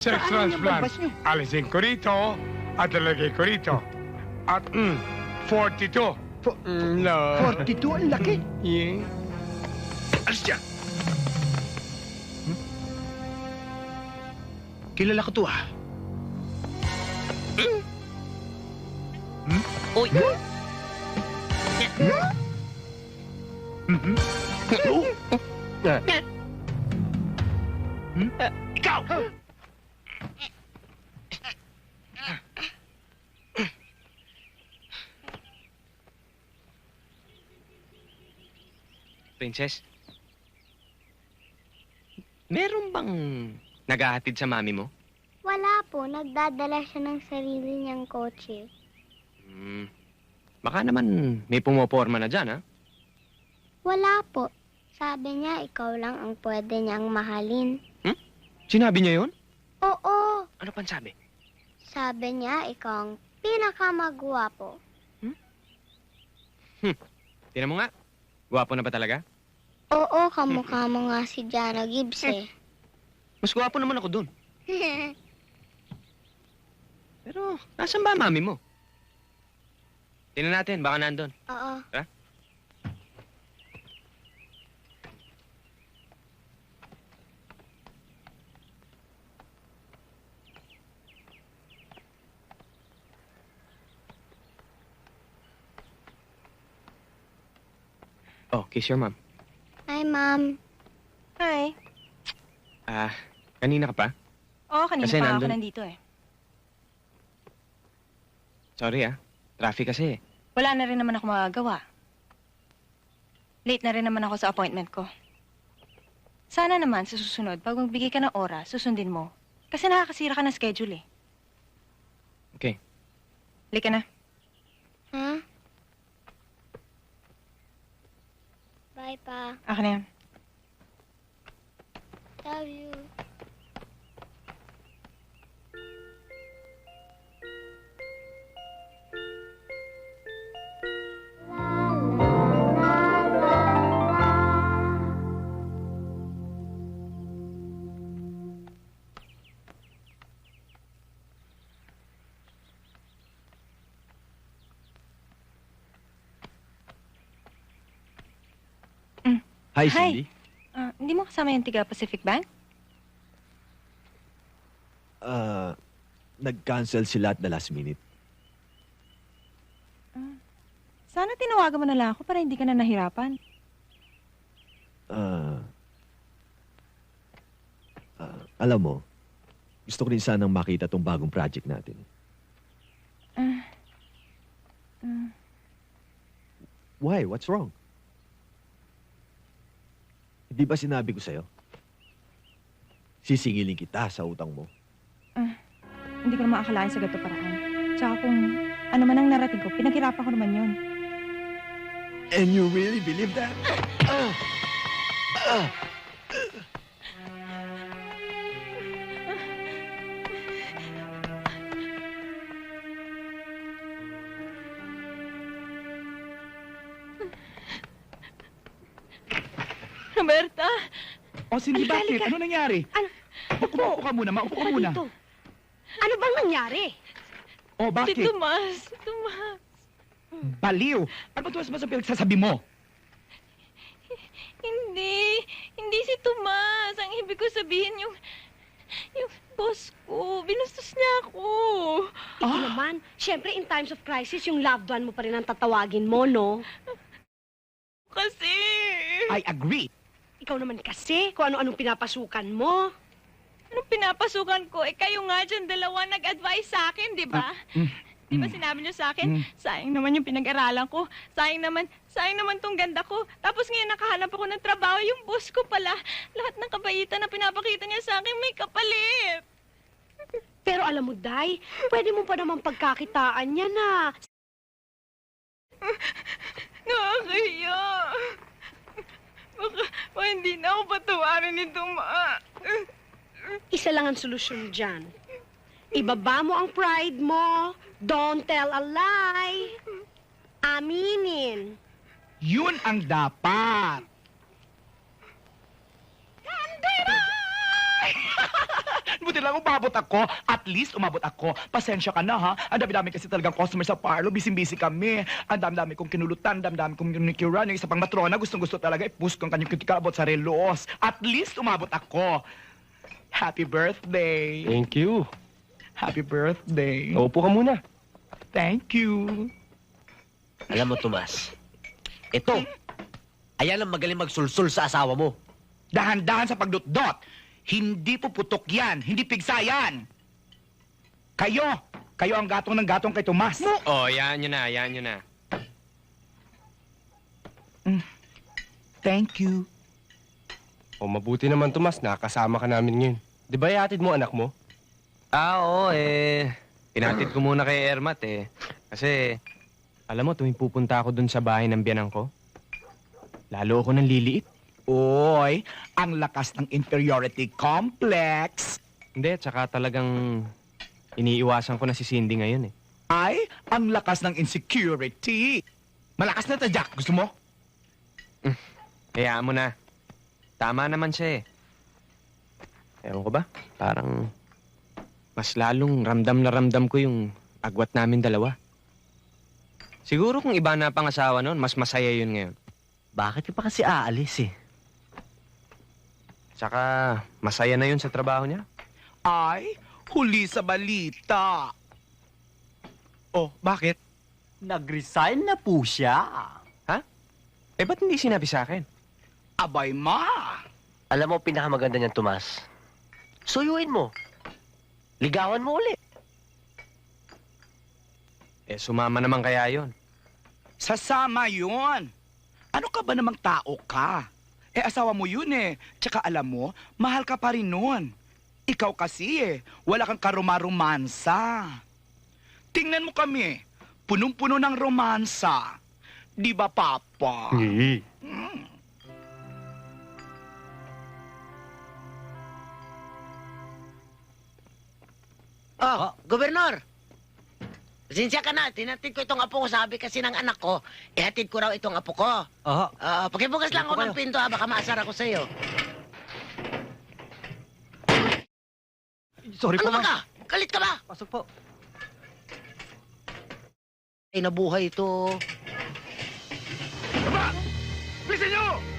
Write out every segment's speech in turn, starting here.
Sex yung transplant. Alisin ko rito at lalagay ko rito. At mm, 42. Fo- Mm, no. 42, ang laki. Yeah. Alis dyan! Kilala ko to ah. Uy! Mhm. Oh, Ikaw! Princess? Meron bang naghahatid sa mami mo? Wala po, nagdadala siya ng sarili niyang kotse. Hmm. Baka naman may pumoporma na dyan, ha? Wala po. Sabi niya, ikaw lang ang pwede niyang mahalin. Sinabi niya yon? Oo, Ano pang sabi? sabi niya, ikaw ang pinakamagwapo. Tinan mo nga. Gwapo na ba talaga? Oo, kamukha mo nga si Jana Gibbs eh. Mas gwapo naman ako dun. Pero, nasan ba mami mo? Tingnan natin, baka nandun. Oo. Oh, kiss your mom. Hi, Ma'am. Hi. Ah, kanina ka pa? Oo, kanina Kasi pa ako nandun- nandito eh. Sorry, ah. Traffic kasi. Wala na rin naman ako magagawa. Late na rin naman ako sa appointment ko. Sana naman sa susunod, pag magbigay ka ng oras, susundin mo. Kasi nakakasira ka ng schedule eh. Okay. Halika na. Ha? Bye, Pa. Akin na yan. Love you. Hi, Hi. Cindy. Ah, hindi mo kasama yung tiga Pacific Bank? Ah, nag-cancel sila at the last minute. Sana tinawagan mo na lang ako para hindi ka na nahirapan. Ah, ah, alam mo, gusto ko rin sanang makita tong bagong project natin. Ah. Ah. Why? What's wrong? Hindi ba sinabi ko sa'yo? Sisingilin kita sa utang mo. Hindi ko naman akalain sa gato paraan. Tsaka kung ano man ang narating ko, pinaghirapan ko naman yun. And you really believe that? Ah! Ah! Roberta! O, Cindy, Halika, bakit? halika. Ano nangyari? Ano? Upo, upo ka muna, maupo ka muna. Ano bang nangyari? O, Si bakit? Tomas! Si Tomas! Baliw. Ano ba ito mas ang pinagsasabi mo? Hindi. Hindi si Tomas. Ang ibig ko sabihin yung... Yung boss ko. Binustos niya ako. Ikaw Ah. naman, syempre in times of crisis, yung loved one mo pa rin ang tatawagin mo, no? Kasi... I agree. Ikaw naman kasi, kung ano-anong pinapasukan mo. Anong pinapasukan ko? Eh, kayo nga dyan, dalawa nag-advise sa akin, di ba? mm, Di ba mm. sinabi niyo sa akin, Mm. sayang naman yung pinag-aralan ko, sayang naman, sayang naman tong ganda ko. Tapos ngayon nakahanap ako ng trabaho, yung boss ko pala, lahat ng kabaitan na pinapakita niya sa akin, may kapalit. Pero alam mo, Day, pwede mo pa naman pagkakitaan yan, na. Nakakahiya. Baka, baka hindi na ako patawarin ni Tuma. Isa lang ang solusyon dyan. Ibaba mo ang pride mo. Don't tell a lie. Aminin. Yun ang dapat. buti lang umabot ako. At least umabot ako. Pasensya ka na ha. Ang dami-dami kasi talagang customer sa parlo. Busy-busy kami. Ang dami-dami kong kinulutan, ang dami-dami kong kinikiran. Yung isa pang matrona, gustong-gusto talaga ipus kong kanyang kitikabot sa relos. At least umabot ako. Happy birthday. Thank you. Happy birthday. Upo ka muna. Thank you. Alam mo, Tomas, ito, ayan ang magaling magsulsul sa asawa mo. Dahan-dahan sa pagdot-dot. Hindi po putok yan. Hindi pigsa yan. Kayo. Kayo ang gatong ng gatong kay Tomas. Oh, yan nyo na, yan nyo na. Thank you. O mabuti naman, Tomas, nakasama ka namin ngayon. Di ba ihatid mo anak mo? Ah, oo, eh. Pinatid ko muna kay Ermat, eh. Kasi, alam mo, tuwing pupunta ako dun sa bahay ng biyanan ko, lalo ako nang liliit. Oy, ang lakas ng inferiority complex. Hindi, tsaka talagang iniiwasan ko na si Cindy ngayon, eh. Ay, ang lakas ng insecurity. Malakas na tadyak. Gusto mo? Hayaan mo na. Tama naman siya, eh. Ewan ko ba? Parang mas lalong ramdam na ramdam ko yung agwat namin dalawa. Siguro kung iba na pang asawa noon, mas masaya yun ngayon. Bakit ka pa kasi aalis eh? Tsaka, masaya na yun sa trabaho niya. Ay, huli sa balita. Oh, bakit? Nag-resign na po siya. Eh, ba't hindi sinabi sa akin? Abay, ma. Alam mo, pinakamaganda niyan, Tomas. Suyuin mo. Ligawan mo ulit. Eh, sumama naman kaya yon. Sasama yun. Ano ka ba namang tao ka? Eh, asawa mo yun eh. Tsaka alam mo, mahal ka pa rin nun. Ikaw kasi eh, wala kang karumaromansa. Tingnan mo kami, punong-puno ng romansa. Di ba, Papa? Hindi. Oh, gobernador. Pasensya ka na, tinatid ko itong apo ko. Sabi kasi ng anak ko, ihatid ko raw itong apo ko. Oo. Ah, pakibukas lang ako ng pinto ha, baka maasar ako sa'yo. Sorry Ano ba ka? Galit ka ba? Pasok po. Ay, nabuhay ito. Aba! Bilisan nyo!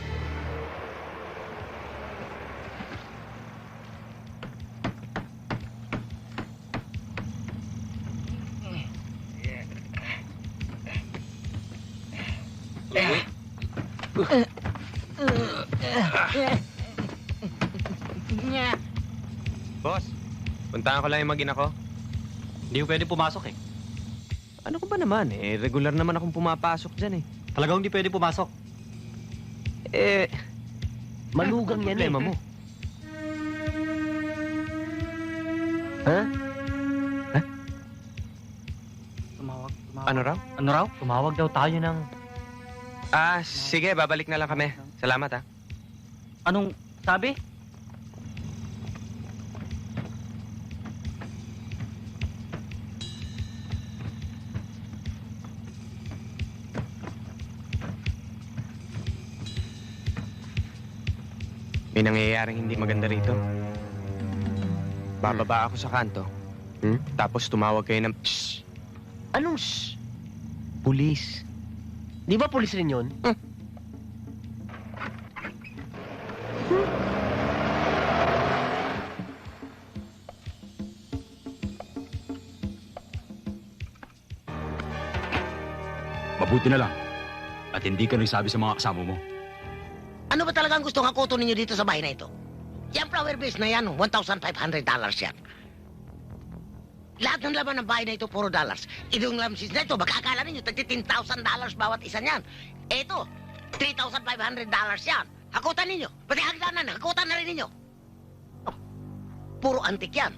Boss, puntahan ko lang yung magina ko. Hindi ko pwede pumasok eh. Ano ko ba naman eh? Regular naman akong pumapasok dyan eh. Talagang hindi pwede pumasok. Eh, Malugang yan eh. problema mo. Ha? Tumawag, tumawag. Ano raw? Ano raw? Tumawag daw tayo ng... Ah, sige, babalik na lang kami. Salamat ah. Anong sabi? May nangyayaring hindi maganda rito. Bababa ako sa kanto. Hmm? Tapos tumawag kayo ng Psst! Anong shh? Pulis. Di ba pulis rin yun? Mabuti na lang. At hindi ka nagsabi sa mga kasama mo. Ano ba talagang gustong hakuto ninyo dito sa bahay na ito? Yan flower base na yan, $1,500 yan. Lahat ng laman ng bahay na ito, puro dollars. Itong lamsis na ito, baka akala ninyo, tagti $10,000 bawat isa niyan. Ito, $3,500 yan. Hakutan ninyo. Pati hagdanan, hakutan na rin ninyo. Oh, puro antik yan.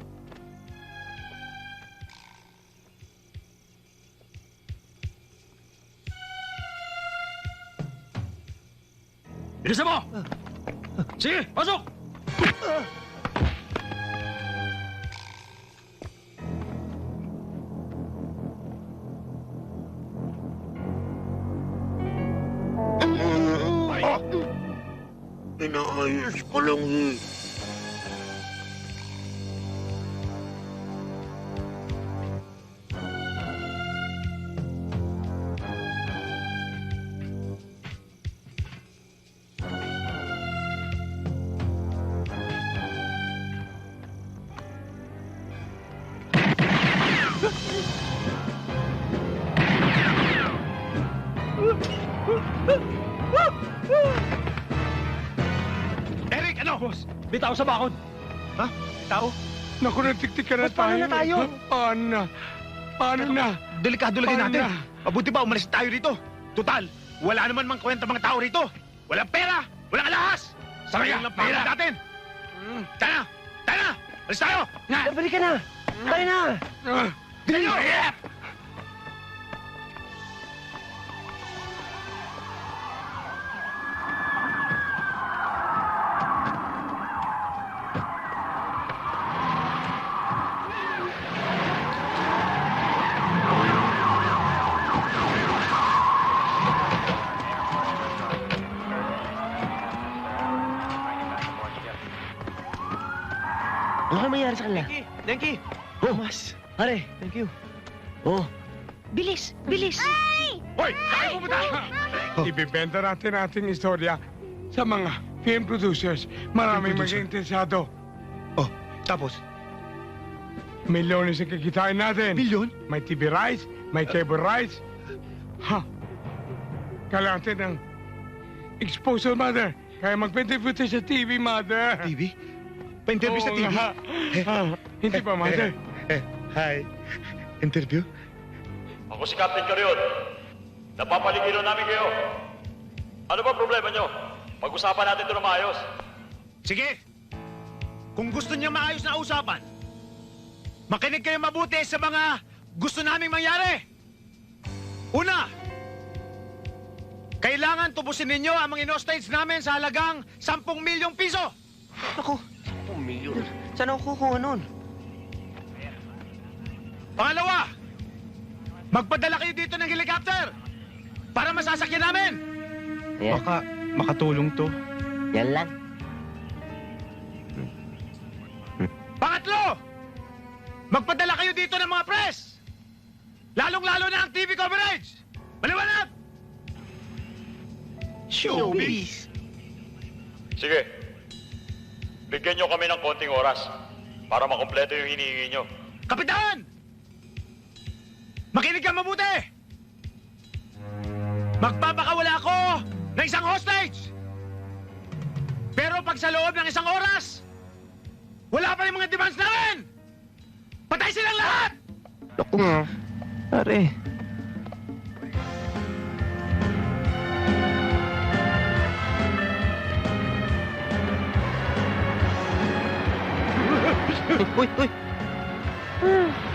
Bilisan mo! Sige, pasok! Inaayos ko lang eh. Eric, ano? Boss, bitaw sa bakod. Ha? Bitaw? Naku, nagtiktik ka na Boss, paano tayo. na tayo? Paano na? Paano na? Delikado Paano natin. na? Mabuti ba umalis tayo rito? Total, wala naman mang kwenta mga tao rito. Walang pera, walang alahas. Sayang lang pera natin. Tara, tara, alis tayo. Nga. Balik ka na. Balik na. Ah, Dali kanila? Denki! Oh, mas. Pare, thank you. Oh, Bilis, bilis. Hoy, saan pupunta? Ibibenta natin ating istorya sa mga film producers. Maraming producer? maging interesado. Oh, tapos? Milyones ang kikitain natin. Milyon? May TV rights, may cable rights. Ha! Kailangan natin ng exposure, mother. Kaya mag-interview tayo sa TV, mother. TV? Pa-interview sa TV? nga. Hindi ba, mother? Eh, hi. Interview? Ako si Captain Carion. Napapaligiran namin kayo. Ano ba problema nyo? Pag-usapan natin ito na maayos. Sige. Kung gusto niya maayos na usapan, makinig kayo mabuti sa mga gusto naming mangyari. Una, kailangan tubusin ninyo ang mga inostage namin sa halagang 10 milyong piso. Ako, 10 milyon. Saan ako kukuha nun? Pangalawa, magpadala kayo dito ng helicopter para masasakyan namin. Baka makatulong to. Yan lang. Pangatlo, magpadala kayo dito ng mga press. Lalong-lalo na ang TV coverage. Maliwanag! Showbiz! Sige. Bigyan nyo kami ng konting oras para makumpleto yung hinihingi nyo. Kapitan! Makinig ka mabuti! Magpapakawala ako ng isang hostage! Pero pag sa loob ng isang oras, wala pa yung mga demands namin! Patay silang lahat! Naku nga. Pare. uy, uy.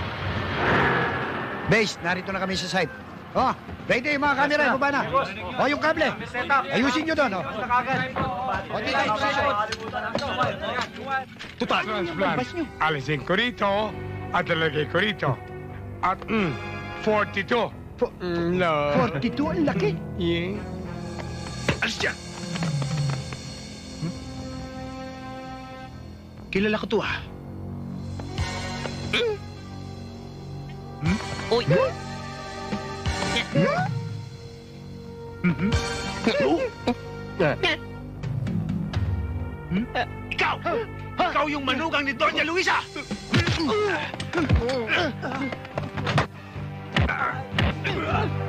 Base, narito na kami sa site. Oh, ready yung mga camera, ibaba na. Oh, yung kable. Ayusin nyo doon, oh. Oh, dito, position. Transplant. Alisin ko rito at lalagay ko rito. At, mm, 42. Mm, no. 42, ang laki. Yeah. Alis dyan! Hmm? Kilala ko to ah. Uy. Mhm. Oh. Hmm? Ikaw! Ikaw yung manugang ni Doña Luisa! Love,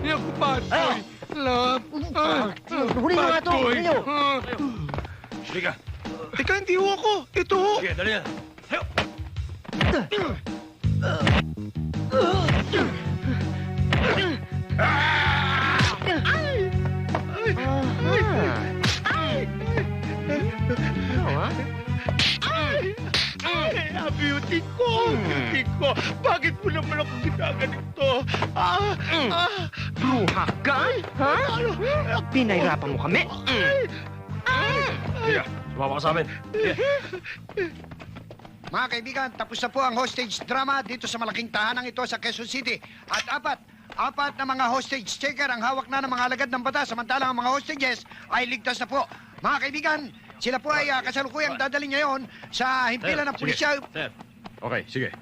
Hindi ako bad boy. Love. Huli na nga to. Ah. Halika. Teka, hindi ho ako. Ito ho. Sige, dali na. Ay, ah, beauty ko, beauty ko. Bakit mo naman ako ginaganito? Ah, ah. Bruha ka? Ha? Pinahirapan mo kami? Sige, sumama ka sa amin. Mga kaibigan, tapos na po ang hostage drama dito sa malaking tahanang ito sa Quezon City. At apat, apat na mga hostage taker ang hawak na ng mga alagad ng batas samantalang ang mga hostages ay ligtas na po. Mga kaibigan, Sila po ay uh, kasalukuyang dadalhin ngayon sa himpilan ng pulisya. Sir, okay, sige.